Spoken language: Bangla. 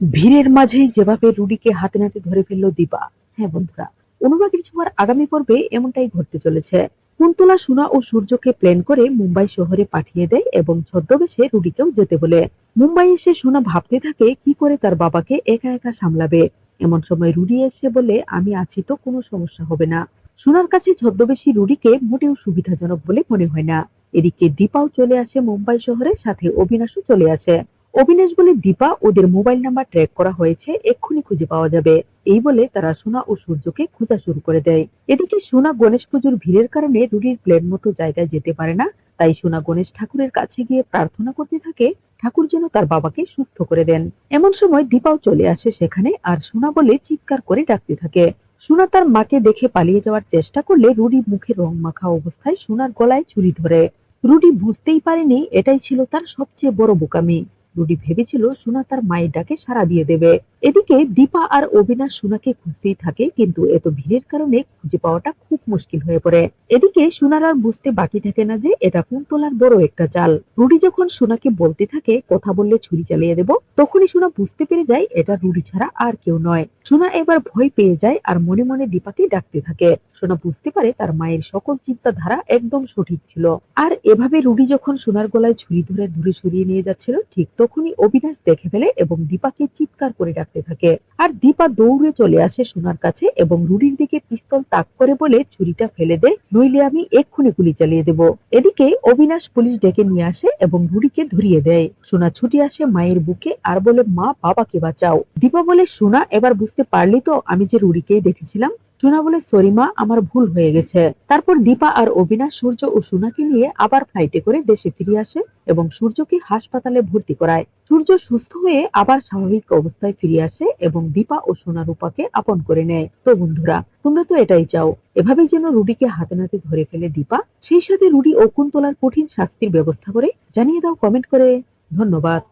ভিড়ের মাঝেই যেভাবে রুডিকে হাতে নাতে ধরে ফেলল দীপা। হ্যাঁ বন্ধুরা, অনুরাগের ছোঁয়ার আগামী পর্বে এমনটাই ঘটতে চলেছে। কুন্তলা, সোনা ও সূর্যকে প্ল্যান করে মুম্বাই শহরে পাঠিয়ে দেয় এবং ছদ্মবেশে রুডিকেও যেতে বলে। মুম্বাই এসে সোনা ভাবতে থাকে, কি করে তার বাবাকে একা একা সামলাবে? এমন সময় রুডি এসে বলে, আমি আছি তো, কোনো সমস্যা হবে না। সোনার কাছে ছদ্মবেশী রুডিকে মোটেও সুবিধাজনক বলে মনে হয় না। এদিকে দীপাও চলে আসে মুম্বাই শহরে, সাথে অবিনাশও চলে আসে। অবিনাশ বলে দীপা ওদের মোবাইল নাম্বার ট্র্যাক করা হয়েছে, এক্ষুনি খুঁজে পাওয়া যাবে। এই বলে তারা সোনা ও সূর্যকে খোঁজা শুরু করে দেয়। এদিকে সোনা গণেশ পুজোর ভিড়ের কারণে রুডির প্লেন মতো জায়গায় যেতে পারে না, তাই সোনা গণেশ ঠাকুরের কাছে গিয়ে প্রার্থনা করতে থাকে, ঠাকুর যেন তার বাবাকে সুস্থ করে দেন। এমন সময় দীপাও চলে আসে সেখানে আর সোনা বলে চিৎকার করে ডাকতে থাকে। সোনা তার মাকে দেখে পালিয়ে যাওয়ার চেষ্টা করলে রুডি মুখে রং মাখা অবস্থায় সোনার গলায় চুরি ধরে। রুডি বুঝতেই পারেনি, এটাই ছিল তার সবচেয়ে বড় বোকামি। রুডি ভেবেছিল সোনা তার মায়ের ডাকে সাড়া দিয়ে দেবে। এদিকে দীপা আর অবিনাশ সোনাকে খুঁজতেই থাকে, কিন্তু এত ভিড়ের কারণে খুঁজে পাওয়াটা খুব মুশকিল হয়ে পড়ে। এদিকে সোনার আর বুঝতে বাকি থাকে না যে এটা কুন্তলার বড় একটা চাল। রুডি যখন সোনাকে বলতে থাকে, কথা বললে ছুরি চালিয়ে দেব, তখনই সোনা বুঝতে পেরে যায় এটা রুডি ছাড়া আর কেউ নয়। সোনা এবার ভয় পেয়ে যায় আর মনে মনে দীপাকে ডাকতে থাকে। সোনা বুঝতে পারে তার মায়ের সকল চিন্তাধারা একদম সঠিক ছিল। আর এভাবে রুডি যখন সোনার গলায় ছুরি ধরে দূরে সরিয়ে নিয়ে যাচ্ছিল, ঠিক তখনই অবিনাশ দেখে ফেলে এবং দীপাকে চিৎকার করে ডাকতে থাকে আর দীপা দৌড়ে চলে আসে সোনার কাছে এবং রুডির দিকে পিস্তল তাক করে বলে ছুরিটা ফেলে দেয় নইলে আমি এক্ষুনি গুলি চালিয়ে দেব। এদিকে অবিনাশ পুলিশ ডেকে নিয়ে আসে এবং রুডিকে ধরিয়ে দেয়। সোনা ছুটি আসে মায়ের বুকে আর বলে, মা, বাবাকে বাঁচাও। দীপা বলে, সোনা, এবার বুঝতে পারলি তো আমি যে রুডিকেই দেখেছিলাম সোনা বলে সরি মা আমার ভুল হয়ে গেছে। তারপর দীপা আর অবিনাশ, সূর্য ও সোনাকে নিয়ে আবার ফ্লাইটে করে দেশে ফিরে আসে এবং সূর্যকে হাসপাতালে ভর্তি করায়। সূর্য সুস্থ হয়ে আবার স্বাভাবিক অবস্থায় ফিরে আসে এবং দীপা ও সোনা রূপাকে আপন করে নেয়। তো বন্ধুরা, তোমরা তো এটাই চাও, এভাবে যেন রুডিকে হাতে নাতে ধরে ফেলে দীপা। সেই সাথে রুডি ও কুন্তলার কঠিন শাস্তির ব্যবস্থা করে। জানিয়ে দাও কমেন্ট করে। ধন্যবাদ।